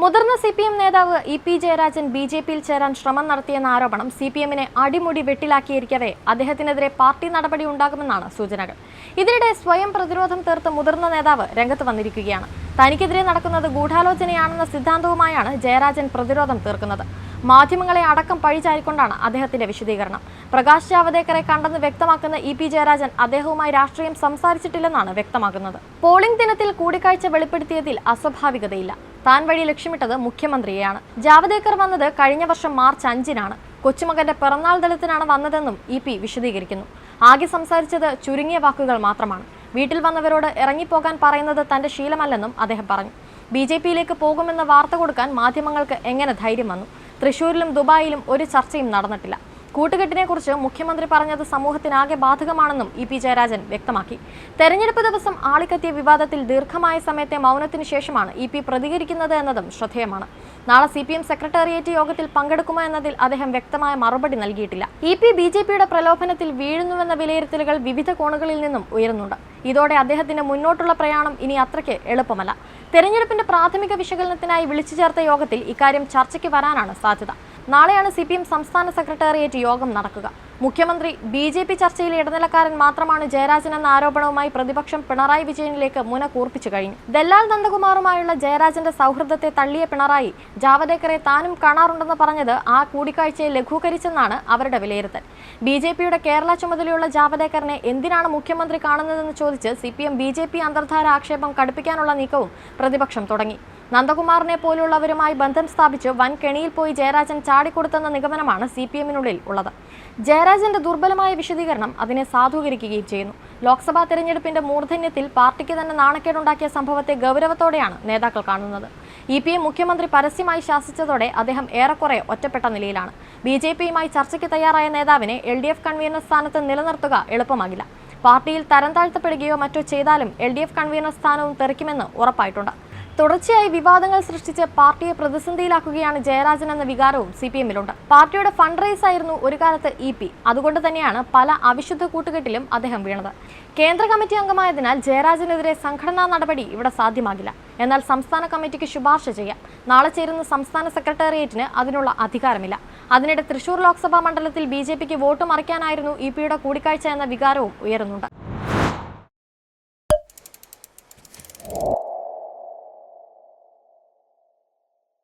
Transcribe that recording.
മുതിർന്ന C P M നേതാവ് E P Jayarajan B J പിയിൽ ചേരാൻ ശ്രമം നടത്തിയെന്ന ആരോപണം സി പി എമ്മിനെ അടിമുടി വെട്ടിലാക്കിയിരിക്കവേ. അദ്ദേഹത്തിനെതിരെ പാർട്ടി നടപടി ഉണ്ടാകുമെന്നാണ് സൂചനകൾ. ഇതിനിടെ സ്വയം പ്രതിരോധം തീർത്ത് മുതിർന്ന നേതാവ് രംഗത്ത് വന്നിരിക്കുകയാണ്. തനിക്കെതിരെ നടക്കുന്നത് ഗൂഢാലോചനയാണെന്ന സിദ്ധാന്തവുമായാണ് ജയരാജൻ പ്രതിരോധം തീർക്കുന്നത്. മാധ്യമങ്ങളെ അടക്കം പഴിചാരിക്കൊണ്ടാണ് അദ്ദേഹത്തിന്റെ വിശദീകരണം. പ്രകാശ് ജാവദേക്കറെ കണ്ടെന്ന് വ്യക്തമാക്കുന്ന ഇ പി ജയരാജൻ അദ്ദേഹവുമായി രാഷ്ട്രീയം സംസാരിച്ചിട്ടില്ലെന്നാണ് വ്യക്തമാക്കുന്നത്. പോളിംഗ് ദിനത്തിൽ കൂടിക്കാഴ്ച വെളിപ്പെടുത്തിയതിൽ അസ്വാഭാവികതയില്ല. താൻ വഴി ലക്ഷ്യമിട്ടത് മുഖ്യമന്ത്രിയെയാണ്. ജാവദേക്കർ വന്നത് കഴിഞ്ഞ വർഷം മാർച്ച് അഞ്ചിനാണ്. കൊച്ചുമകന്റെ പിറന്നാൾ ദിനത്തിനാണ് വന്നതെന്നും ഇ പി വിശദീകരിക്കുന്നു. ആകെ സംസാരിച്ചത് ചുരുങ്ങിയ വാക്കുകൾ മാത്രമാണ്. വീട്ടിൽ വന്നവരോട് ഇറങ്ങിപ്പോകാൻ പറയുന്നത് തന്റെ ശീലമല്ലെന്നും അദ്ദേഹം പറഞ്ഞു. ബി ജെ പിയിലേക്ക് പോകുമെന്ന വാർത്ത കൊടുക്കാൻ മാധ്യമങ്ങൾക്ക് എങ്ങനെ ധൈര്യം വന്നു? തൃശൂരിലും ദുബായിലും ഒരു ചർച്ചയും നടന്നിട്ടില്ല. കൂട്ടുകെട്ടിനെക്കുറിച്ച് മുഖ്യമന്ത്രി പറഞ്ഞത് സമൂഹത്തിനാകെ ബാധകമാണെന്നും ഇ പി ജയരാജൻ വ്യക്തമാക്കി. തെരഞ്ഞെടുപ്പ് ദിവസം ആളിക്കത്തിയ വിവാദത്തിൽ ദീർഘമായ സമയത്തെ മൗനത്തിന് ശേഷമാണ് ഇ പി പ്രതികരിക്കുന്നത് എന്നതും ശ്രദ്ധേയമാണ്. നാളെ സി പി എം സെക്രട്ടേറിയറ്റ് യോഗത്തിൽ പങ്കെടുക്കുമോ എന്നതിൽ അദ്ദേഹം വ്യക്തമായ മറുപടി നൽകിയിട്ടില്ല. ഇ പി ബി ജെ പിയുടെ പ്രലോഭനത്തിൽ വീഴുന്നുവെന്ന വിലയിരുത്തലുകൾ വിവിധ കോണുകളിൽ നിന്നും ഉയരുന്നുണ്ട്. ഇതോടെ അദ്ദേഹത്തിന്റെ മുന്നോട്ടുള്ള പ്രയാണം ഇനി അത്രയ്ക്ക് എളുപ്പമല്ല. തെരഞ്ഞെടുപ്പിന്റെ പ്രാഥമിക വിശകലനത്തിനായി വിളിച്ചു ചേർത്ത യോഗത്തിൽ ഇക്കാര്യം ചർച്ചയ്ക്ക് വരാനാണ് സാധ്യത. നാളെയാണ് സി സംസ്ഥാന സെക്രട്ടേറിയറ്റ് യോഗം നടക്കുക. മുഖ്യമന്ത്രി ബി ജെ പി ചർച്ചയിൽ ഇടനിലക്കാരൻ മാത്രമാണ് ജയരാജൻ എന്ന ആരോപണവുമായി പ്രതിപക്ഷം പിണറായി വിജയനിലേക്ക് മുന കൂർപ്പിച്ചു കഴിഞ്ഞു. ദല്ലാൽ നന്ദകുമാറുമായുള്ള ജയരാജന്റെ സൗഹൃദത്തെ തള്ളിയ പിണറായി ജാവദേക്കറെ താനും കാണാറുണ്ടെന്ന് പറഞ്ഞത് ആ കൂടിക്കാഴ്ചയെ ലഘൂകരിച്ചെന്നാണ് അവരുടെ വിലയിരുത്തൽ. ബി ജെ പിയുടെ കേരള ചുമതലയുള്ള ജാവദേക്കറിനെ എന്തിനാണ് മുഖ്യമന്ത്രി കാണുന്നതെന്ന് ചോദിച്ച് C P M B J P അന്തർധാര ആക്ഷേപം കടുപ്പിക്കാനുള്ള നീക്കവും പ്രതിപക്ഷം തുടങ്ങി. നന്ദകുമാറിനെ പോലുള്ളവരുമായി ബന്ധം സ്ഥാപിച്ച് വൻ കെണിയിൽ പോയി ജയരാജൻ ചാടിക്കൊടുത്തെന്ന നിഗമനമാണ് സി പി എമ്മിനുള്ളിൽ ഉള്ളത്. ജയരാജന്റെ ദുർബലമായ വിശദീകരണം അതിനെ സാധൂകരിക്കുകയും ചെയ്യുന്നു. ലോക്സഭാ തെരഞ്ഞെടുപ്പിന്റെ മൂർധന്യത്തിൽ പാർട്ടിക്ക് തന്നെ നാണക്കേടുണ്ടാക്കിയ സംഭവത്തെ ഗൗരവത്തോടെയാണ് നേതാക്കൾ കാണുന്നത്. ഇ പി എ മുഖ്യമന്ത്രി പരസ്യമായി ശാസിച്ചതോടെ അദ്ദേഹം ഏറെക്കുറെ ഒറ്റപ്പെട്ട നിലയിലാണ്. ബി ജെ പിയുമായി ചർച്ചയ്ക്ക് തയ്യാറായ നേതാവിനെ എൽ ഡി എഫ് കൺവീനർ സ്ഥാനത്ത് നിലനിർത്തുക എളുപ്പമാകില്ല. പാർട്ടിയിൽ തരംതാഴ്ത്തപ്പെടുകയോ മറ്റോ ചെയ്താലും എൽ ഡി എഫ് കൺവീനർ സ്ഥാനവും തെറിക്കുമെന്ന് ഉറപ്പായിട്ടുണ്ട്. തുടർച്ചയായി വിവാദങ്ങൾ സൃഷ്ടിച്ച് പാർട്ടിയെ പ്രതിസന്ധിയിലാക്കുകയാണ് ജയരാജൻ എന്ന വികാരവും സി പി എമ്മിലുണ്ട് പാർട്ടിയുടെ ഫണ്ട് റൈസ് ആയിരുന്നു ഒരു കാലത്ത് ഇ പി. അതുകൊണ്ട് തന്നെയാണ് പല അവിശുദ്ധ കൂട്ടുകെട്ടിലും അദ്ദേഹം വീണത്. കേന്ദ്ര കമ്മിറ്റി അംഗമായതിനാൽ ജയരാജനെതിരെ സംഘടനാ നടപടി ഇവിടെ സാധ്യമാകില്ല. എന്നാൽ സംസ്ഥാന കമ്മിറ്റിക്ക് ശുപാർശ ചെയ്യാം. നാളെ ചേരുന്ന സംസ്ഥാന സെക്രട്ടേറിയറ്റിന് അതിനുള്ള അധികാരമില്ല. അതിനിടെ തൃശൂർ ലോക്സഭാ മണ്ഡലത്തിൽ ബി ജെ പിക്ക് വോട്ട് മറിക്കാനായിരുന്നു ഇ പിയുടെ കൂടിക്കാഴ്ച എന്ന വികാരവും ഉയരുന്നുണ്ട്.